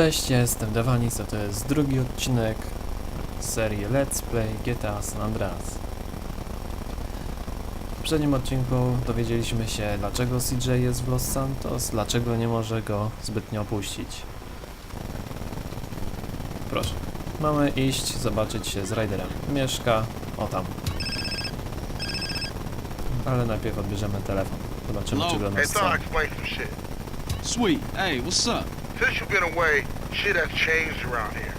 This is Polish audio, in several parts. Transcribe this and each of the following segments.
Cześć, ja jestem Devanis, a to jest drugi odcinek serii Let's Play GTA San Andreas. W poprzednim odcinku dowiedzieliśmy się, dlaczego CJ jest w Los Santos, dlaczego nie może go zbytnio opuścić. Proszę, mamy iść, zobaczyć się z Ryderem. Mieszka, o tam. Ale najpierw odbierzemy telefon. Zobaczymy, czy go Hey, nas thought I'd explain some shit. Sweet. Hey, what's up? Since you've been away, shit has changed around here.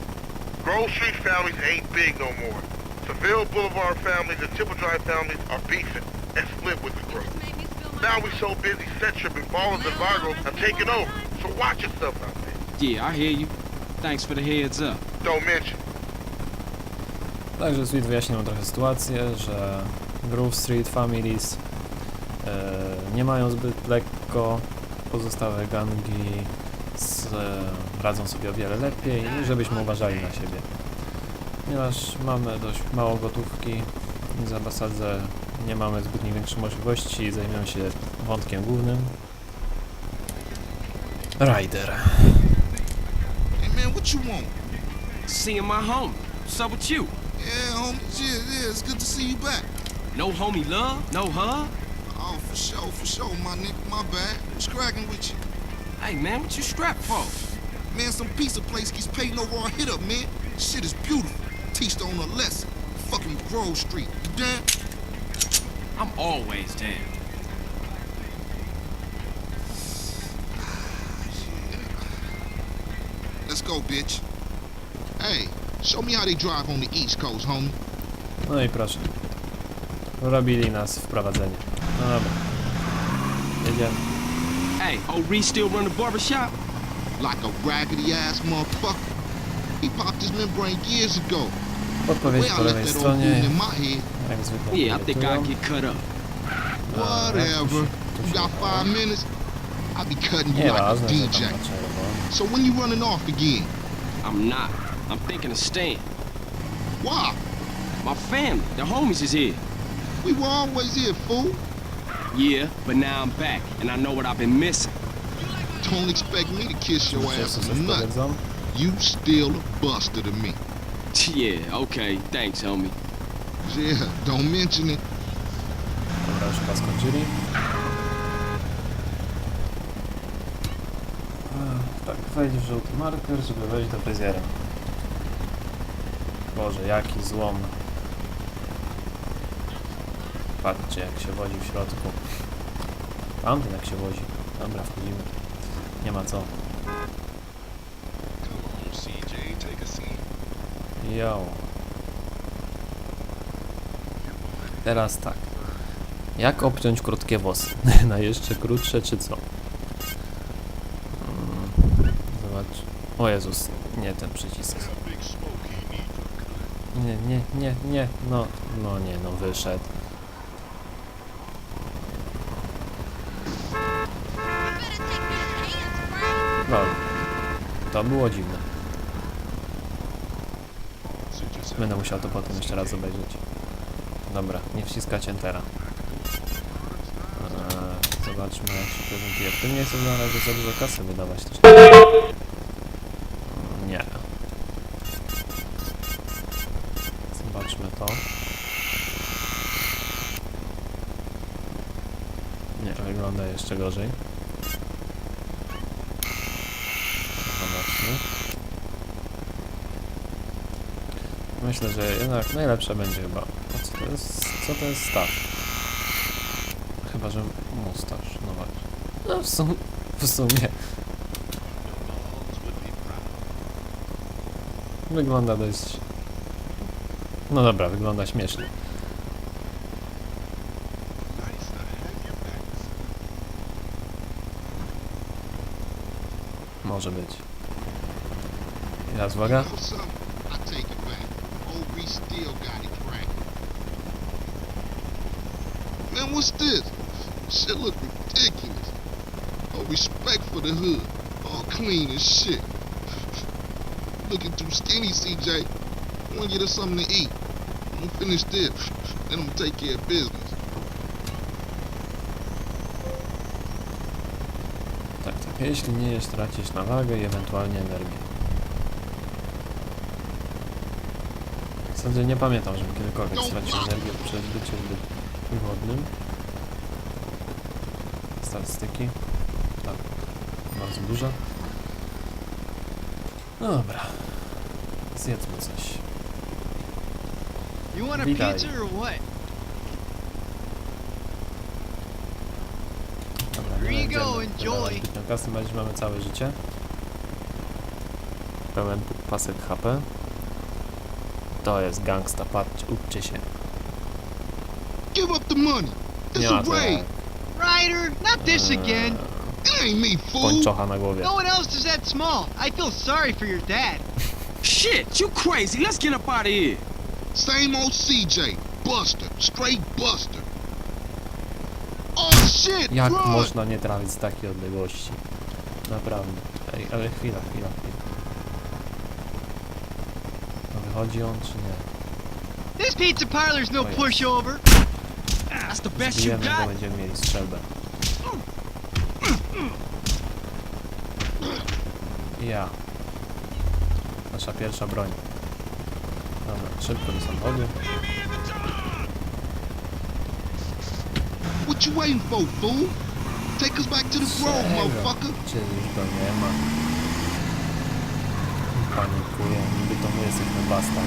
Grove Street families ain't big no more. Seville Boulevard families and Temple Drive families are beefing and split with the Grove. Now we so busy, and Ballers and Vargo have taken over. So watch yourself out there. Yeah, I hear you. Thanks for the heads up. Don't mention. Także Sweet wyjaśnił trochę sytuację, że Grove Street Families e, nie mają zbyt lekko, pozostałe gangi radzą sobie o wiele lepiej i żebyśmy uważali na siebie. Ponieważ mamy dość mało gotówki, za Basadze nie mamy zbytnio większych możliwości, zajmiemy się wątkiem głównym. Rider. Hey man, what you want? Seeing my homie. What's up with you? Yeah, homie. Yeah, yeah, it's good to see you back. No homie love? No hug? Oh, for sure, for sure, my nigga. My bad. What's cracking with you? Hey man, what you strapped for? Man, some pizza place keeps paying over our hit up, man. Shit is beautiful. Teach the owner a lesson. Fucking Grove Street. You damn? I'm always down. Let's go, bitch. Hey, show me how they drive on the East Coast, homie. No i proszę. Robili nas wprowadzenie. No dobra. Jedziemy. Hey, old Reese still run the barbershop? Like a raggedy ass motherfucker. He popped his membrane years ago. Podpowiedź Way po I lewej left that old stronie, in my head. jak zwykle. Yeah, I think. I'll get cut up. A, jak tu Whatever. You got five minutes? I'll be cutting you like a Nieważne, że DJ. na. So when you running off again? I'm not. I'm thinking of staying. Why? My family, the homies is here. We were always here, fool. Yeah, but now I'm back, and I know what I've been missing. Don't expect me to kiss your ass or nothing. You still a buster to me. Yeah, okay. Thanks, homie. Yeah, don't mention it. Dobra, już chyba skończyli. Ech, Tak, wejdź w żółty marker, żeby wejść do fryzjera. Boże, jaki złom. Patrzcie, jak się wozi w środku. Tamten jak się wozi. Dobra, wchodzimy. Nie ma co. Jo. Teraz tak. Jak obciąć krótkie włosy? Na jeszcze krótsze czy co? Mm, Zobacz. O Jezus, nie ten przycisk. Nie, nie, nie, nie. No, no nie, no wyszedł. No. To było dziwne. Będę musiał to potem jeszcze raz obejrzeć. Dobra, nie wciskać Entera. Eee, zobaczmy jak się prezentuje. W tym miejscu na razie za dużo kasy wydawać też. Mm, Nie. Zobaczmy to. Nie, wygląda jeszcze gorzej. Myślę, że jednak najlepsze będzie chyba. A co to jest? Co to jest? Chyba, że mustaż. No właśnie. No w. W sumie. Wygląda dość. No dobra, wygląda śmiesznie. Może być. Teraz uwaga. Man, what's this? Shit look ridiculous. No respect for the hood. All clean as shit. Looking too skinny, CJ. I wanna get us something to eat. I'm gonna finish this. Then I'm gonna take care of business. tak, tak. Jeśli nie jesz, tracisz na wagę i ewentualnie energię. Zasadzie nie pamiętam, żebym kiedykolwiek stracił energię przez bycie zbyt głodnym. Statystyki. Tak, bardzo duże. No dobra. Zjedzmy coś. You want a Witaj. pizza or what? Dobra, Here nie you go, będziemy enjoy. wydawać zbytnio kasy, bo mamy całe życie. Pełen pasek HP. To jest gangsta, patrzcie, uczcie się. Give up the money. Nie It's ma a to raid. jak Ryder, not this again. It ain't me, fool. pończocha na głowie. No one else is that small. I feel sorry for your dad. Shit, you crazy. Let's get up out of here. Same old CJ. Buster. Straight Buster. Oh shit, Jak run. można nie trafić z takiej odległości? Naprawdę. Ej, ale chwila, chwila, wychodzi on czy nie? This pizza parlor's no pushover. That's the best you Zbijemy go, got. będziemy mieli strzelbę. Ja. Nasza pierwsza broń. Dobra, szybko do samochodu. What you waiting for, fool? Take us back to the grove, Serio? motherfucker. Już go nie ma. Panikuję, niby to my jesteśmy basta.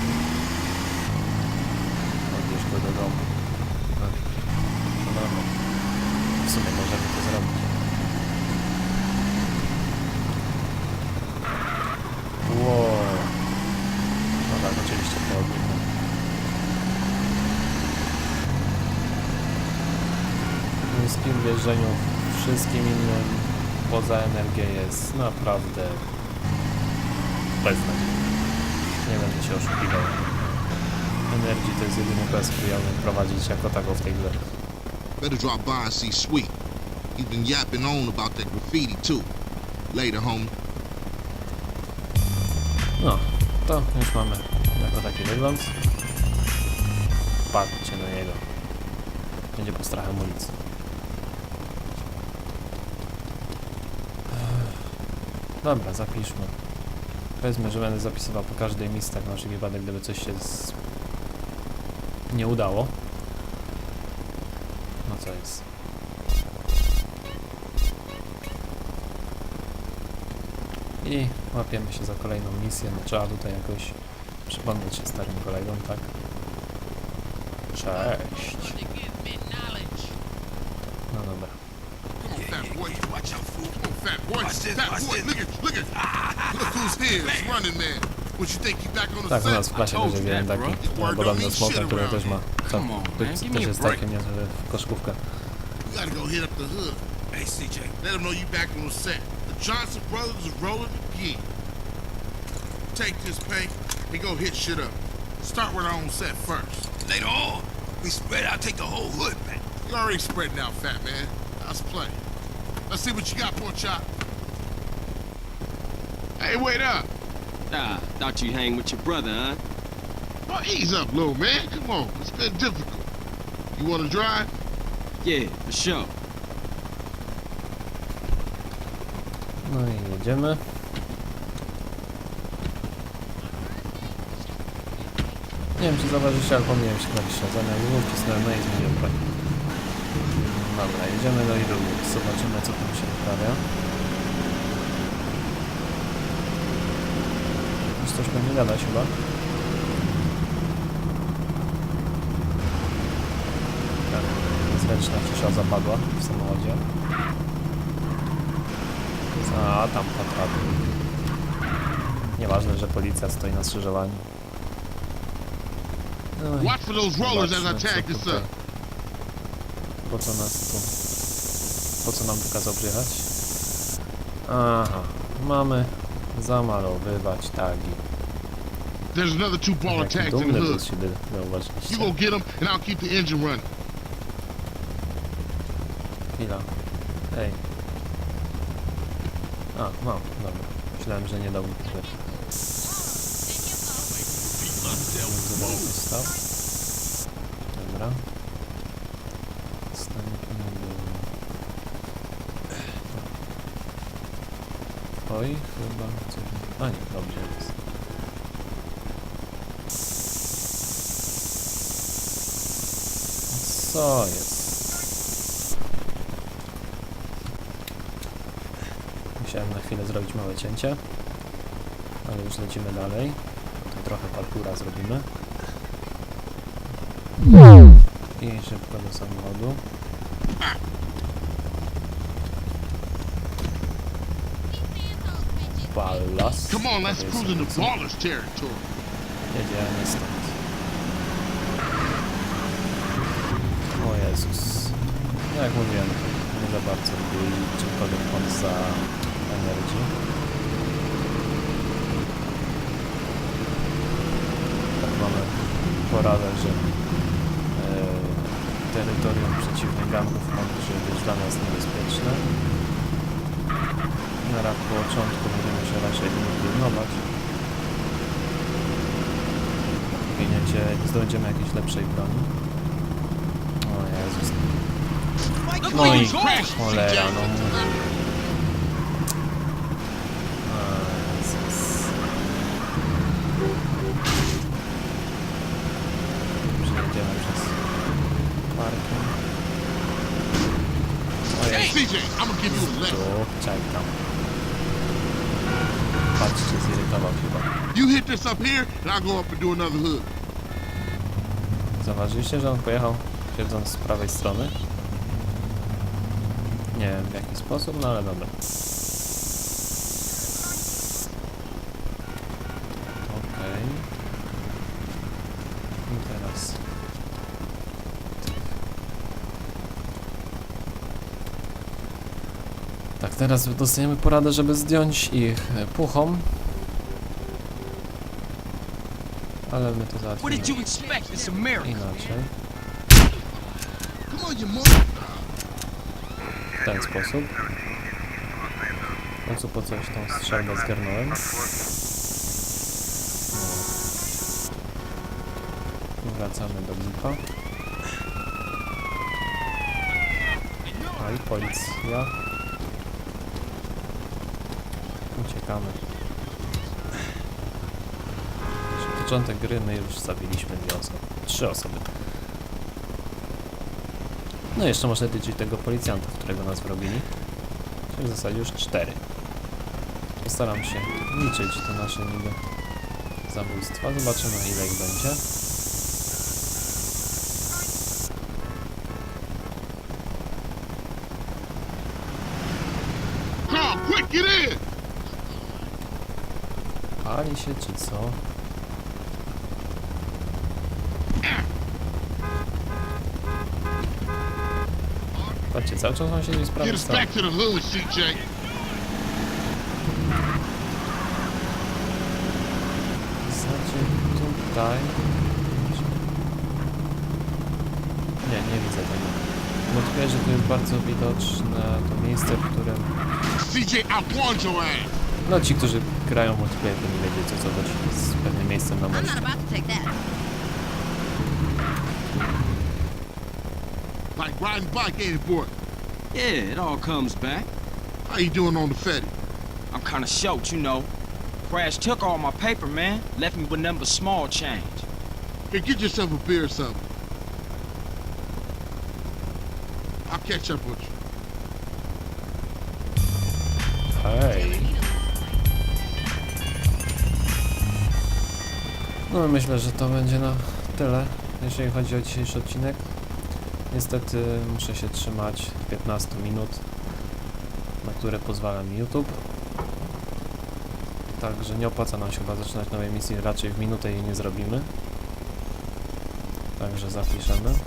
Odbierz go do domu. No, no. W sumie możemy to zrobić. Wow. No tak, oczywiście po. W niskim wierzeniu wszystkim innym poza energię jest naprawdę beznadziejny. Nie będę się oszukiwał. Energii to jest jedyny quest, który ja umiem prowadzić jako tako w tej grze. Better drop by and see Sweet. He's been yapping on about that graffiti too. Later, homie. No, to już mamy jako taki wygląd. Patrzcie na niego. Będzie postrachem ulicy. Dobra, zapiszmy. Powiedzmy, że będę zapisywał po każdej misji, tak na wszelki wypadek, gdyby coś się z... nie udało. No co jest? I łapiemy się za kolejną misję. No trzeba tutaj jakoś przypomnieć się starym kolegom, tak? Cześć. No dobra. Fat boy, watch out, fool. Come on, fat boy. fat boy, look at, look at. Look who's here. It's running man. What you think you back on the Tak, u nas w set? klasie told też you jeden that, taki bro. no, podobny smoker, który też ma Come on, man, give me też a jest break. całkiem niezły w koszkówkę. You gotta go hit up the hood. Hey, CJ, let them know you back on the set. The Johnson brothers is rolling again. Take this paint and go hit shit up. Start with our own set first. Later on, we spread out, take the whole hood back. You already spreading out, fat man. That's plenty. Let's see what you got, pork chop. Hey, wait up. Ah, thought you hang with your brother, huh? Oh, ease up, little man. Come on, it's been difficult. You wanna drive? Yeah, for sure. No i jedziemy. Nie wiem czy zauważyliście, ale pomyliłem się klawisze. Zamiast W wcisnąłem no i zmieniłem broń. Dobra, jedziemy do Irugu. Zobaczymy co tam się wyprawia. Już coś pewnie gadać chyba. Tak, niezręczna cisza zapadła w samochodzie. A tam patrol. Nieważne, że policja stoi na skrzyżowaniu. No Watch for those rollers as I tag this up. Po co nas tu... Po co nam tu kazał przyjechać? Aha, mamy zamalowywać tagi. There's another two baller Jaki tags in the dumny był hood. z siebie, You zauważyliście. go get them, and I'll keep the engine running. Chwila. Ej. A, no, dobra. Myślałem, że nie dał mi wiesz. Zobacz, stał. Dobra. Następny był... Oj, chyba coś... A nie, dobrze jest. Co jest? Musiałem na chwilę zrobić małe cięcie, ale już lecimy dalej. Tutaj trochę parkura zrobimy. I szybko do samochodu. Ballas. Come on, let's cruise into. Ballas territory. Jedziemy stąd. O Jezus. No jak mówiłem, nie za bardzo był czymkolwiek poza Energy. Tak mamy poradę, że e, terytorium przeciwnych gangów może być dla nas niebezpieczne. Na początku będziemy się raczej tym pilnować. Giniecie, zdobędziemy jakieś lepszej broni. O Jezus. No i cholera, no. O Jezus. Przejedziemy przez parking. O Hey, Jezu, CJ, I'm gonna give you a lesson. tu, czekam. Patrzcie, zirytował chyba. You hit this up here, and I'll go up and do another hood. Zauważyliście, że on pojechał siedząc z prawej strony? Nie wiem w jaki sposób, no ale dobra. Tak, teraz dostajemy poradę, żeby zdjąć ich puchą. Ale my to załatwimy inaczej. W ten sposób. W końcu po coś tą strzelbę zgarnąłem. No. Wracamy do blipa. A i policja. Uciekamy. Początek gry my już zabiliśmy dwie osoby. Trzy osoby. No jeszcze można liczyć tego policjanta, którego nas wrobili. Czyli w zasadzie już cztery. Postaram się liczyć te nasze niby zabójstwa. Zobaczymy ile ich będzie. Get in. Pali się czy co? Patrzcie, cały czas on Get back to the hood, CJ. Znaczy tutaj... Nie, nie widzę tego. Wątpię, że to jest bardzo widoczne to miejsce, w którym... CJ, I warned your ass. No ci, którzy grają multiplayer, to nie wiedzieć o co chodzi z pewnym miejscem na I'm not about to take that. Like riding bike, ain't it, boy? Yeah, it all comes back. How you doing on the Fetty? I'm kinda short, you know. Crash took all my paper, man. Left me with nothing but small change. Here, get yourself a beer or something. I'll catch up with you. Hej. No myślę, że to będzie na tyle, jeżeli chodzi o dzisiejszy odcinek. Niestety muszę się trzymać 15 minut, na które pozwala mi YouTube. Także nie opłaca nam się chyba zaczynać nowej misji, raczej w minutę jej nie zrobimy. Także zapiszemy. Mm.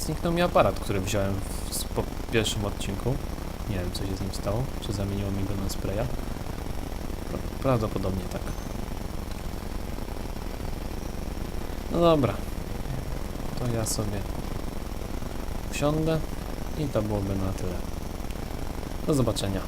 Zniknął mi aparat, który wziąłem w, pierwszym odcinku. Nie wiem, co się z nim stało. Czy zamieniło mi go na spraya? Pra- Prawdopodobnie tak. No dobra. To ja sobie wsiądę i to byłoby na tyle. Do zobaczenia.